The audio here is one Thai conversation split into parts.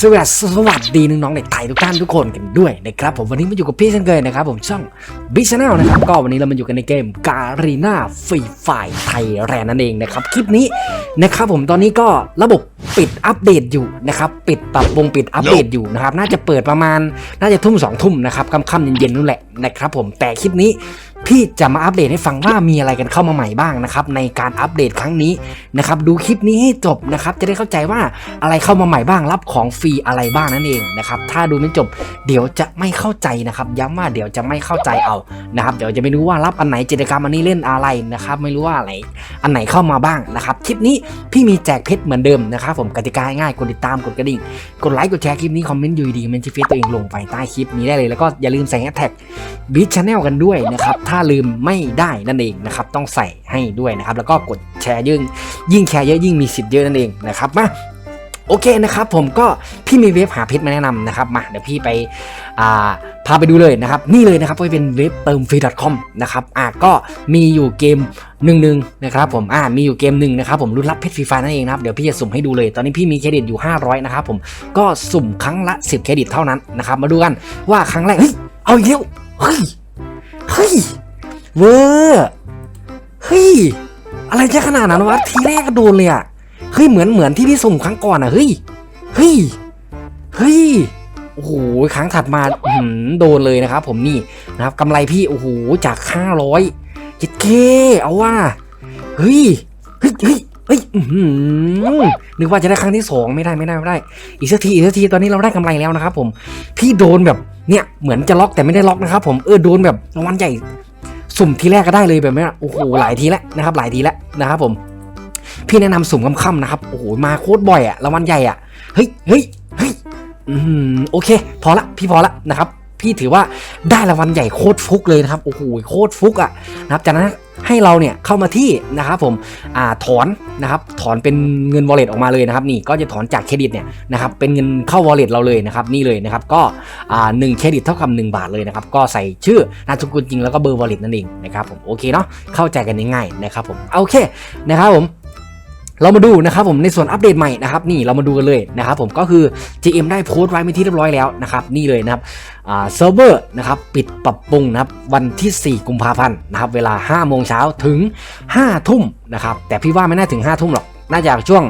สวัสดีสวัสดีน้องๆเด็กไทยทุกท่านทุกคนกันด้วยนะครับผมวันนี้มาอยู่กับพี่เช่นเคยนะครับผมช่องบิ๊กชาแนลนะครับก็วันนี้เรามาอยู่กันในเกมการีนาฟรีไฟไทยแลนด์นั่นเองนะครับคลิปนี้นะครับผมตอนนี้ก็ระบบปิดอัปเดตอยู่นะครับปิดปรับปรุงปิดอัปเดตอยู่นะครับน่าจะเปิดประมาณน่าจะทุ่มสองทุ่มนะครับค่ำๆเย็นๆนู่นแหละนะครับผมแต่คลิปนี้พี่จะมาอัปเดตให้ฟังว่ามีอะไรกันเข้ามาใหม่บ้างนะครับในการอัปเดตครั้งนี้นะครับดูคลิปนี้ให้จบนะครับจะได้เข้าใจว่าอะไรเข้ามาใหม่บ้างรับของฟรีอะไรบ้างนั่นเองนะครับถ้าดูไม่จบเดี๋ยวจะไม่เข้าใจนะครับย้ำว่าเดี๋ยวจะไม่เข้าใจเอานะครับเดี๋ยวจะไม่รู้ว่ารับอันไหนกิจกรรมอันนี้เล่นอะไรนะครับไม่รู้ว่าอะไรอันไหนเข้ามาบ้างนะครับคลิปนี้พี่มีแจกเพชรเหมือนเดิมนะครับผมกติกาง่ายกดติดตามกดกระดิ่งกดไลค์กดแชร์คลิปนี้คอมเมนต์อยู่ดีคอมเมนต์ชื่เฟซตัวเองลงไปใต้คลิปนี้ได้เลยแล้วก็อย่าลืมใส่แฮชแท็กบิ๊กชาแนลกันด้วยนะครับถ้าลืมไม่ได้นั่นเองนะครับต้องใส่ให้ด้วยนะครับแล้วก็กดแชร์ยิ่งยิ่งแชร์เยอะยิ่งมีสิทธิ์เยอะนั่นเองนะครับมาโอเคนะครับผมก็พี่มีเว็บหาเพชรมาแนะนำนะครับมาเดี๋ยวพี่ไปาพาไปดูเลยนะครับ นี่เลยนะครับก็เป็นเว็บเติมฟรี .com นะครับอะก็มีอยู่เกมหนึ่งหนึ่งนะครับผมอ่ามีอยู่เกมหนึ่งนะครับผมรุ่นรับเพชรฟรีไฟนั่นเองนะครับเดี๋ยวพี่จะสุ่มให้ดูเลยตอนนี้พี่มีเครดิตอยู่ 500นะครับผมก็สุ่มครั้งละ 10 เครดิตเท่านั้นนะครับมาดูกันว่าครั้งแรกเฮ้ยเอาอีกแล้วเฮ้ยเฮ้ย เวอร์เฮ้ย อะไรจะขนาดนั้นวะ ทีแรกก็โดนเลยอะเฮ้ย เหมือนเหมือนที่พี่สุ่มครั้งก่อนอะเฮ้ย เฮ้ย เฮ้ย โอ้โห ครั้งถัดมาหือโดนเลยนะครับผมนี่นะครับกำไรพี่ โอ้โห จาก500จิตเคเอาว่า เฮ้ย เฮ้ย เฮ้ยเฮ้ยหือนึกว่าจะได้ครั้งที่สองไม่ได้ไม่ได้ไม่ได้ อีกสักทีอีกสักทีตอนนี้เราได้กำไรแล้วนะครับผมพี่โดนแบบเนี่ยเหมือนจะล็อกแต่ไม่ได้ล็อกนะครับผมเออโดนแบบรางวัลใหญ่ สุ่มทีแรกก็ได้เลยแบบนี้โอ้โหหลายทีแล้วนะครับ หลายทีแล้วนะครับผม พี่แนะนำสุ่มค่ำๆนะครับโอ้โหมาโคตรบ่อยอะรางวัลใหญ่อะเฮ้ยเฮ้ยเฮ้ยอืมโอเค พอละพี่พอละนะครับ พี่ถือว่าได้รางวัลใหญ่โคตรฟุกเลยนะครับโอ้โหโคตรฟุกอะนะครับจากนั้นให้เราเนี่ยเข้ามาที่นะครับผมอ่าถอนนะครับถอนเป็นเงิน wallet ออกมาเลยนะครับนี่ก็จะถอนจากเครดิตเนี่ยนะครับเป็นเงินเข้า wallet เราเลยนะครับนี่เลยนะครับก็อ่าหนึ่งเครดิตเท่ากับ1บาทเลยนะครับก็ใส่ชื่อนามสกุลจริงแล้วก็เบอร์ wallet นั่นเองนะครับผมโอเคเนาะเข้าใจกันง่ายๆนะครับผมโอเคนะครับผม เรามาดูนะครับผมในส่วนอัปเดตใหม่นะครับนี่เรามาดูกันเลยนะครับผมก็คือ GM ได้โพสต์ไว้เป็นที่เรียบร้อยแล้วนะครับนี่เลยนะครับเซิร์ฟเวอร์นะครับปิดปรับปรุงนะครับวันที่ 4 กุมภาพันธ์นะครับเวลา 5 โมงเช้าถึง 5 ทุ่มนะครับแต่พี่ว่าไม่น่าถึง 5 ทุ่มหรอกน่าจะช่วง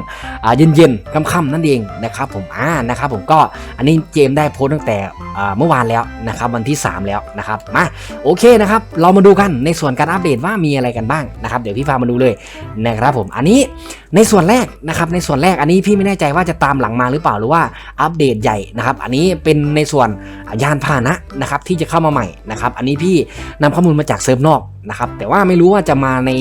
เย็นๆค่ำๆนั่นเองนะครับผมอ่านะครับผมก็อันนี้เจมได้โพสต์ตั้งแต่เมื่อวานแล้วนะครับวันที่ 3 แล้วนะครับมาโอเคนะครับเรามาดูกันในส่วนการอัปเดตว่ามีอะไรกันบ้างนะครับเดี๋ยวพี่พามาดูเลยนะครับผมอันนี้ในส่วนแรกนะครับในส่วนแรกอันนี้พี่ไม่แน่ใจว่าจะตามหลังมาหรือเปล่าหรือว่าอัปเดตใหญ่นะครับ อันนี้เป็นในส่วนยานพาหนะนะครับที่จะเข้ามาใหม่นะครับ อันนี้พี่นำข้อมูลมาจากเซิร์ฟนอกนะครับแต่ว่าไม่รู้ว่าจะมาใน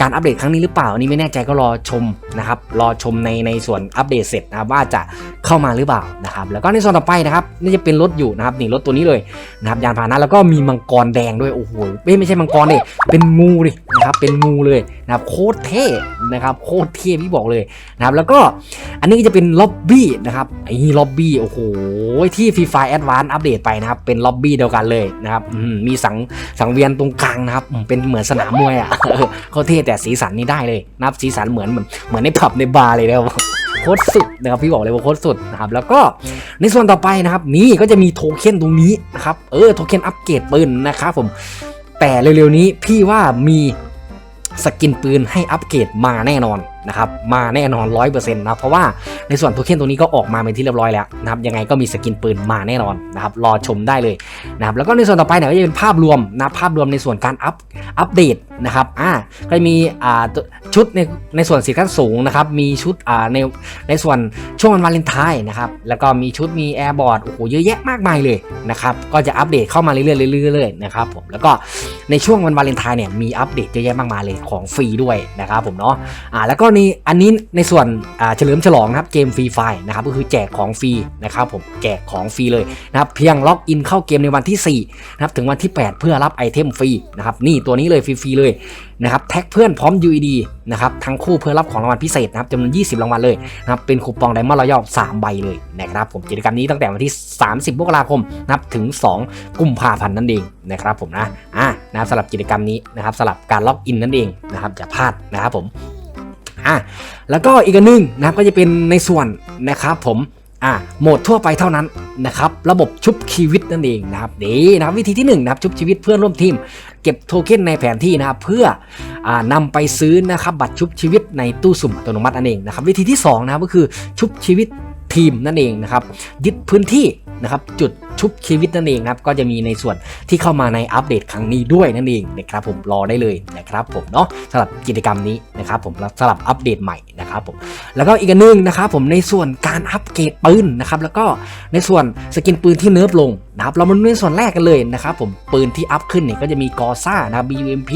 การอัปเดตครั้งนี้หรือเปล่าอันนี้ไม่แน่ใจก็รอชมนะครับรอชมในในส่วนอัปเดตเสร็จนะว่าจะเข้ามาหรือเปล่านะครับแล้วก็ในส่วนต่อไปนะครับนี่จะเป็นรถอยู่นะครับนี่รถตัวนี้เลยนะครับยานพาหนะแล้วก็มีมังกรแดงด้วยโอ้โหไม่ไม่ใช่มังกรเลยเป็นงูดินะครับเป็นงูเลยนะครับโคตรเท่นะครับโคตรเท่พี่บอกเลยนะครับแล้วก็อันนี้จะเป็นล็อบบี้นะครับไอ้ล็อบบี้โอ้โหที่ฟรีไฟแอดวานอัปเดตไปนะครับเป็นล็อบบี้เดียวกันเลยนะครับมีสังสังเวียนตรงกลางนะครับเป็นเหมือนสนามมวยอะเขาเท่แต่สีสันนี่ได้เลยนะครับสีสันเหมือนเหมือนเหมือนในผับในบาร์เลยนะครับโคตรสุดนะครับพี่บอกเลยว่าโคตรสุดนะครับแล้วก็ในส่วนต่อไปนะครับ นี่ก็จะมีโทเค็นตรงนี้นะครับเออโทเค็นอัปเกรดปืนนะครับผมแต่เร็วๆนี้พี่ว่ามีสกินปืนให้อัปเกรดมาแน่นอนนะครับมาแน่นอน 100%นะเพราะว่าในส่วนโทเค็นตรงนี้ก็ออกมาเป็นที่เรียบร้อยแล้วนะครับยังไงก็มีสกินปืนมาแน่นอนนะครับรอชมได้เลยนะครับแล้วก็ในส่วนต่อไปเนี่ยก็จะเป็นภาพรวมนะภาพรวมในส่วนการอัปอัปเดตนะครับอ่าก็จะมีอ่าชุดในในส่วนสีขั้นสูงนะครับมีชุดอ่าในในส่วนช่วงวันวาเลนไทน์นะครับแล้วก็มีชุดมีแอร์บอร์ดโอ้โหเยอะแยะมากมายเลยนะครับก็จะอัปเดตเข้ามาเรื่อยๆเรื่อยๆเรื่อยๆนะครับผมแล้วก็ในช่วงวันวาเลนไทน์เนี่ยมีอัปเดตเยอะแยะมากมายเลยของฟรีด้วยนะครับผมเนาะอ่าแล้วก็นี่อันนี้ในส่วนเฉลิมฉลองนะครับเกมฟรีไฟนะครับก็คือแจกของฟรีนะครับผมแจกของฟรีเลยนะครับเพียงล็อกอินเข้าเกมในวันที่4นะครับถึงวันที่ 8 เพื่อรับไอเทมฟรีนะครับนี่ตัวนี้เลยฟรีๆเลยนะครับแท็กเพื่อนพร้อม UED นะครับทั้งคู่เพื่อรับของรางวัลพิเศษนะครับจำนวน 20 รางวัลเลยนะครับเป็นคูปองไดมอนด์รอยัล3ใบเลยนะครับผมกิจกรรมนี้ตั้งแต่วันที่ 30มกราคมนะครับถึง 2 กุมภาพันธ์นั่นเองนะครับผมนะอ่านะครับสำหรับกิจกรรมนี้นะครับสำหรับการล็อกอินนั่นเองนะครับอย่าพลาดนะครับผม อะแล้วก็อีกอันหนึงนะครับก็จะเป็นในส่วนนะครับผมอ่าโหมดทั่วไปเท่านั้นนะครับระบบชุบชีวิตนั่นเองนะครับนี่นะครับวิธีที่หนึ่งนะครับชุบชีวิตเพื่อนร่วมทีม เก็บโทเค็นในแผนที่นะครับเพื่ออานำไปซื้อนะครับบัตรชุบชีวิตในตู้สุ่มอัตโนมัตินั่นเองนะครับวิธีที่สองนะครับก็คือชุบชีวิต ทีมนั่นเองนะครับยึดพื้นที่นะครับจุดชุบชีวิตนั่นเองนะครับก็จะมีในส่วนที่เข้ามาในอัปเดตครั้งนี้ด้วยนั่นเองนะครับผมรอได้เลยนะครับผมเนาะสำหรับกิจกรรมนี้นะครับผมสำหรับอัปเดตใหม่นะครับผมแล้วก็อีกอันนึงนะครับผมในส่วนการอัปเกรดปืนนะครับแล้วก็ในส่วนสกินปืนที่เนิร์ฟลง นะครับเรามาดูในส่วนแรกกันเลยนะครับผมปืนที่อัพขึ้นเนี่ยก็จะมีกอซ่านะ BMP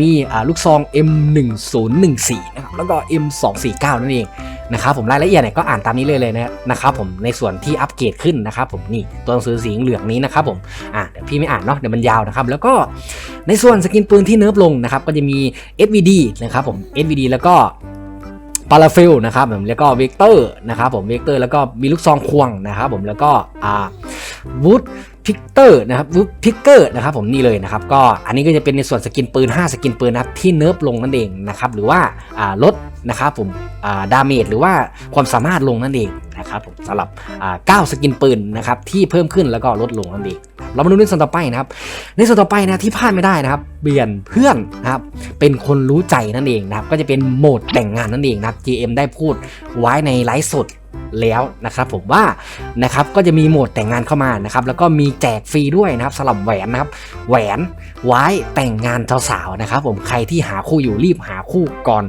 มีลูกซอง M1014 นะครับแล้วก็ M249 นั่นเองนะครับผมรายละเอียดเนี่ยก็อ่านตามนี้เลยเลยนะนะครับผมในส่วนที่อัปเกรดขึ้นนะครับผมนี่ตัวหนังสือสีเหลืองนี้นะครับผมอ่าเดี๋ยวพี่ไม่อ่านเนาะเดี๋ยวมันยาวนะครับแล้วก็ในส่วนสกินปืนที่เนิร์ฟลงนะครับก็จะมี SVD นะครับผม SVD แล้วก็ ปาราฟิลนะครับผมแล้วก็เวกเตอร์นะครับผมเวกเตอร์แล้วก็มีลูกซองควงนะครับผมแล้วก็อ่าวูด พิกเตอร์นะครับวูดพิกเกอร์นะครับผมนี่เลยนะครับก็อันนี้ก็จะเป็นในส่วนสกินปืน 5 สกินปืนนะครับที่เนิร์ฟลงนั่นเองนะครับหรือว่าาลดนะครับผมาดาเมจหรือว่าความสามารถลงนั่นเองนะครับผมสำหรับอ่า9สกินปืนนะครับที่เพิ่มขึ้นแล้วก็ลดลงนั่นเองเรามาดูในส่วนต่อไปนะครับ ในส่วนต่อไปนะที่พลาดไม่ได้นะครับ เปลี่ยนเพื่อนนะครับเป็นคนรู้ใจนั่นเองนะครับก็จะเป็นโหมดแต่งงานนั่นเองนะครับ GM ได้พูดไว้ในไลฟ์สด แล้วนะครับผมว่านะครับก็จะมีโหมดแต่งงานเข้ามานะครับแล้วก็มีแจกฟรีด้วยนะครับสำหรับแหวนนะครับแหวนไว้แต่งงานสาวๆนะครับผมใครที่หาคู่อยู่รีบหาคู่ก่อน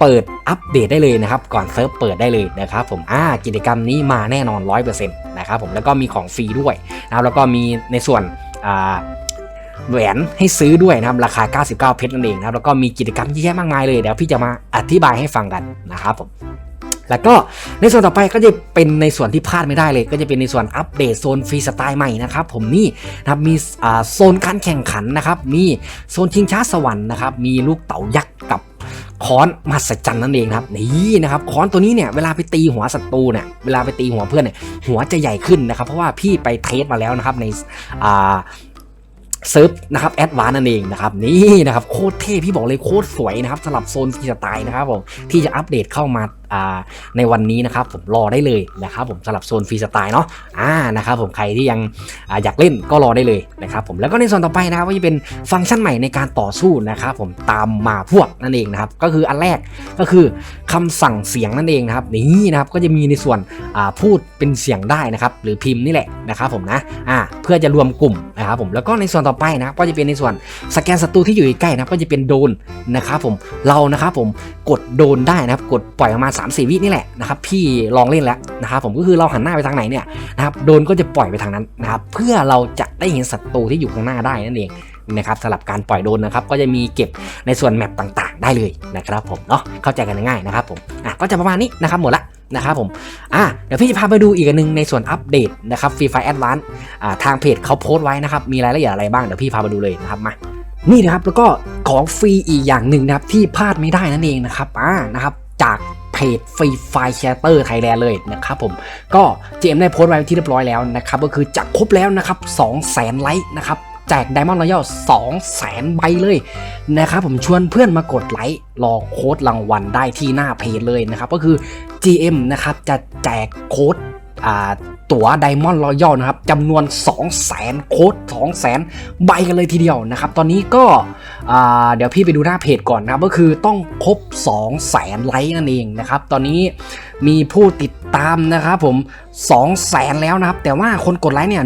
เปิดอัปเดตได้เลยนะครับก่อนเซิร์ฟเปิดได้เลยนะครับผมอ่ากิจกรรมนี้มาแน่นอน 100%นะครับผมแล้วก็มีของฟรีด้วยนะครับแล้วก็มีในส่วนอ่าแหวนให้ซื้อด้วยนะครับราคา 99 เพชรนั่นเองนะครับแล้วก็มีกิจกรรมเยอะแยะมากมายเลยเดี๋ยวพี่จะมาอธิบายให้ฟังกันนะครับผม แล้วก็ในส่วนต่อไปก็จะเป็นในส่วนที่พลาดไม่ได้เลย ก็จะเป็นในส่วนอัปเดตโซนฟรีสไตล์ใหม่นะครับผมนี่นะครับมีโซนการแข่งขันนะครับ มีโซนชิงช้าสวรรค์นะครับ มีลูกเต๋ายักษ์กับค้อนมหัศจรรย์นั่นเองครับนี่นะครับค้อนตัวนี้เนี่ยเวลาไปตีหัวศัตรูเนี่ยเวลาไปตีหัวเพื่อนเนี่ยหัวจะใหญ่ขึ้นนะครับ เพราะว่าพี่ไปเทสมาแล้วนะครับในอ่าเซิร์ฟนะครับแอดวานนั่นเองนะครับนี่นะครับโคตรเท่พี่บอกเลยโคตรสวยนะครับสำหรับโซนฟรีสไตล์นะครับผมที่จะอัปเดตเข้ามา ในวันนี้นะครับผมรอได้เลยนะครับผมสำหรับโซนฟรีสไตล์เนาะอ่านะครับผมใครที่ยังออยากเล่นก็รอได้เลยนะครับผมแล้วก็ในส่วนต่อไปนะครับก็จะเป็นฟังก์ชันใหม่ในการต่อสู้นะครับผมตามมาพวกนั่นเองนะครับก็คืออันแรกก็คือคำสั่งเสียงนั่นเองนะครับนี่นะครับก็จะมีในส่วนพูดเป็นเสียงได้นะครับหรือพิมพ์นี่แหละนะครับผมนะอ่าเพื่อจะรวมกลุ่มนะครับผมแล้วก็ในส่วนต่อไปนะครับก็จะเป็นในส่วนสแกนศัตรูที่อยู่ใกล้นะก็จะเป็นโดนนะครับผมเรานะครับผมกดโดนได้นะครับกดปล่อยออกมา3 4วินี่แหละนะครับพี่ลองเล่นแล้วนะครับผมก็คือเราหันหน้าไปทางไหนเนี่ยนะครับโดนก็จะปล่อยไปทางนั้นนะครับเพื่อเราจะได้เห็นศัตรูที่อยู่ข้างหน้าได้นั่นเองนะครับสำหรับการปล่อยโดนนะครับก็จะมีเก็บในส่วนแมปต่างๆ ได้เลยนะครับผมเนาะเข้าใจกันง่ายนะครับผมอะก็จะประมาณนี้นะครับหมดละนะครับผม อะ เดี๋ยวพี่จะพาไปดูอีกอันหนึงในส่วนอัปเดตนะครับฟรีไฟแอดวานอ่าทางเพจเขาโพสต์ไว้นะครับ มีรายละเอียดอะไรบ้าง เดี๋ยวพี่พาไปดูเลยนะครับ มา นี่นะครับ แล้วก็ของฟรีอีกอย่างหนึ่งนะครับที่พลาดไม่ได้นั่นเองนะครับ อ่า นะครับ จาก จฟรีไฟแชเตอร์ไทยแลนด์เลยนะครับผมก็เจมได้โพสต์ไว้ที่เรียบร้อยแล้วนะครับก็คือจะครบแล้วนะครับ2 0 0แสนไลค์นะครับแจก Diamond Royal 2 0 0 0 0 0ใบเลยนะครับผมชวนเพื่อนมากดไลค์รอโค้ดรางวัลได้ที่หน้าเพจเลยนะครับ ก็คือ GM นะครับจะแจกโค้ดอ่า ตั๋วไดมอนด์รอยัลนะครับจำนวน 200,000 โค้ด 200,000 ใบกันเลยทีเดียวนะครับ ตอนนี้ก็เดี๋ยวพี่ไปดูหน้าเพจก่อนนะครับก็คือต้องครบ 200,000 ไลค์นั่นเองนะครับ ตอนนี้มีผู้ติดตามนะครับผม 200,000 แล้วนะครับ แต่ว่าคนกดไลค์เนี่ย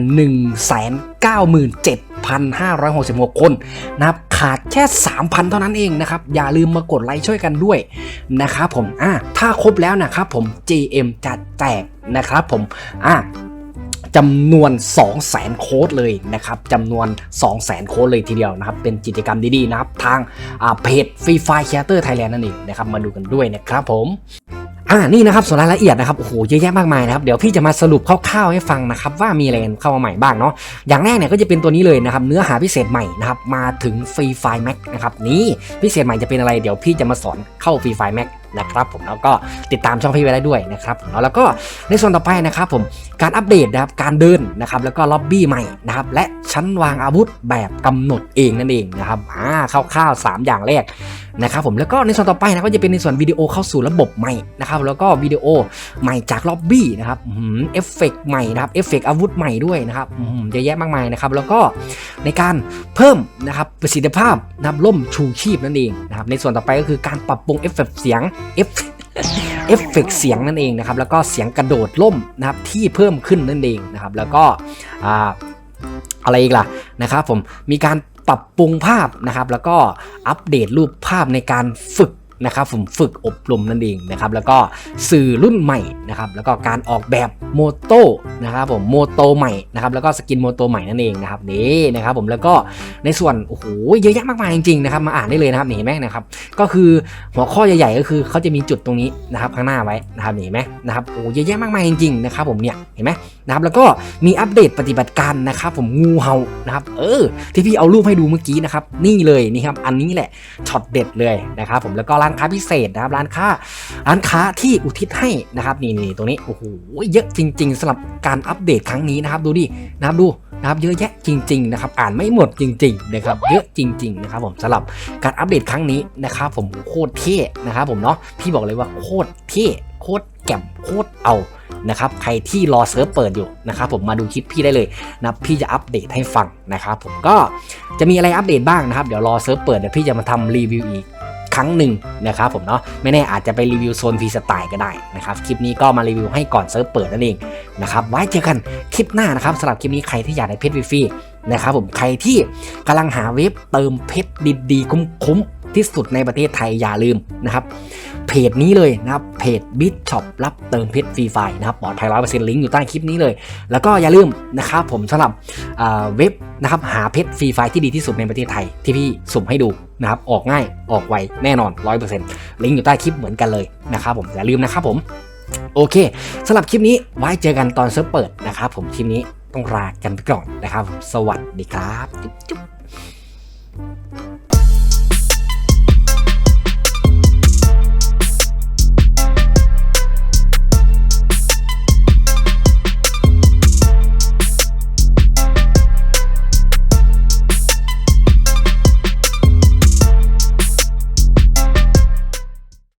197,566 คน นะครับขาดแค่ 3,000 เท่านั้นเองนะครับ อย่าลืมมากดไลค์ช่วยกันด้วยนะครับผมอะถ้าครบแล้วนะครับผม GM จะแจกนะครับผมอะจำนวน 200,000 โค้ดเลยนะครับจำนวน 200,000 โค้ดเลยทีเดียวนะครับ เป็นกิจกรรมดีๆนะครับ ทางเพจ Free Fire Creator Thailand นั่นเองนะครับ มาดูกันด้วยนะครับผม อ่านี่นะครับส่วนรายละเอียดนะครับโอ้โหเยอะแยะมากมายนะครับเดี๋ยวพี่จะมาสรุปคร่าวๆให้ฟังนะครับว่ามีอะไรเข้ามาใหม่บ้างเนาะอย่างแรกเนี่ยก็จะเป็นตัวนี้เลยนะครับเนื้อหาพิเศษใหม่นะครับมาถึงฟรีไฟล์แม็กนะครับนี่พิเศษใหม่จะเป็นอะไรเดี๋ยวพี่จะมาสอนเข้าฟรีไฟล์แม็ก นะครับผมแล้วก็ติดตามช่องพี่ไว้ได้ด้วยนะครับผมแล้วก็ในส่วนต่อไปนะครับผมการอัปเดตนะครับการเดินนะครับแล้วก็ล็อบบี้ใหม่นะครับและชั้นวางอาวุธแบบกำหนดเองนั่นเองนะครับอ่าคร่าวๆ3อย่างแรกนะครับผมแล้วก็ในส่วนต่อไปนะก็จะเป็นในส่วนวิดีโอเข้าสู่ระบบใหม่นะครับแล้วก็วิดีโอใหม่จากล็อบบี้นะครับเอฟเฟกต์ใหม่นะครับเอฟเฟกต์อาวุธใหม่ด้วยนะครับเยอะแยะมากมายนะครับแล้วก็ในการเพิ่มนะครับประสิทธิภาพนะครับล่มชูชีพนั่นเองนะครับในส่วนต่อไปก็คือการปรับปรุงเอฟเฟกต์เสียงเอฟเอฟเฟกเสียงนั่นเองนะครับ แล้วก็เสียงกระโดดล่มนะครับที่เพิ่มขึ้นนั่นเองนะครับ แล้วก็อ่าอะไรอีกล่ะนะครับผมมีการปรับปรุงภาพนะครับ แล้วก็อัปเดตรูปภาพในการฝึก นะครับผมฝึกอบรมนั่นเองนะครับแล้วก็สื่อรุ่นใหม่นะครับแล้วก็การออกแบบโมโต้นะครับผมโมโตใหม่นะครับแล้วก็สกินโมโตใหม่นั่นเองนะครับนี่นะครับผมแล้วก็ในส่วนโอ้โหเยอะแยะมากมายจริงๆนะครับมาอ่านได้เลยนะครับเห็นไหมนะครับก็คือหัวข้อใหญ่ๆก็คือเขาจะมีจุดตรงนี้นะครับข้างหน้าไว้นะครับเห็นไหมนะครับโอ้เยอะแยะมากมายจริงๆนะครับผมเนี่ยเห็นไหมนะครับแล้วก็มีอัปเดตปฏิบัติการนะครับผมงูเห่านะครับเออที่พี่เอารูปให้ดูเมื่อกี้นะครับนี่เลยนี่ครับอันนี้แหละช็อตเด็ดเลยนะครับผมแล้วก็ร้านค้าพิเศษนะครับร้านค้าร้านค้าที่อุทิศให้นะครับนี่นี่ตรงนี้โอ้โหเยอะจริง ๆสำหรับการอัปเดตครั้งนี้นะครับดูดินะครับดูนะครับเยอะแยะจริงๆนะครับอ่านไม่หมดจริงๆนะครับเยอะจริงๆนะครับผมสำหรับการอัปเดตครั้งนี้นะครับผมโคตรเท่นะครับผมเนาะพี่บอกเลยว่าโคตรเท่โคตรแจ่มโคตรเอานะครับใครที่รอเซิร์ฟเปิดอยู่นะครับผมมาดูคลิปพี่ได้เลยนะพี่จะอัปเดตให้ฟังนะครับผมก็จะมีอะไรอัปเดตบ้างนะครับ เดี๋ยวรอเซิร์ฟเปิดเดี๋ยวพี่จะมาทำรีวิวอีก ครั้งหนึ่งนะครับผมเนาะไม่แน่อาจจะไปรีวิวโซนฟรีสไตล์ก็ได้นะครับคลิปนี้ก็มารีวิวให้ก่อนเซิร์ฟเปิดนั่นเองนะครับไว้เจอกันคลิปหน้านะครับสำหรับคลิปนี้ใครที่อยากได้เพชรฟรีนะครับผมใครที่กำลังหาเว็บเติมเพชรดีๆคุ้มๆ ที่สุดในประเทศไทยอย่าลืมนะครับเพจนี้เลยนะครับเพจบิทช็อปรับเติมเพชรฟรีไฟนะครับปลอดภัยร้อยเปอร์เซ็นต์ลิงก์อยู่ใต้คลิปนี้เลย แล้วก็อย่าลืมนะครับผมสำหรับเว็บนะครับหาเพชรฟรีไฟที่ดีที่สุดในประเทศไทยที่พี่สุ่มให้ดูนะครับออกง่ายออกไวแน่นอน100%ลิงก์อยู่ใต้คลิปเหมือนกันเลยนะครับผมอย่าลืมนะครับผมโอเคสำหรับคลิปนี้ไว้เจอกันตอนเซิร์ฟเปิดนะครับผมคลิปนี้ต้องลากันไปก่อนนะครับ สวัสดีครับ จุ๊บ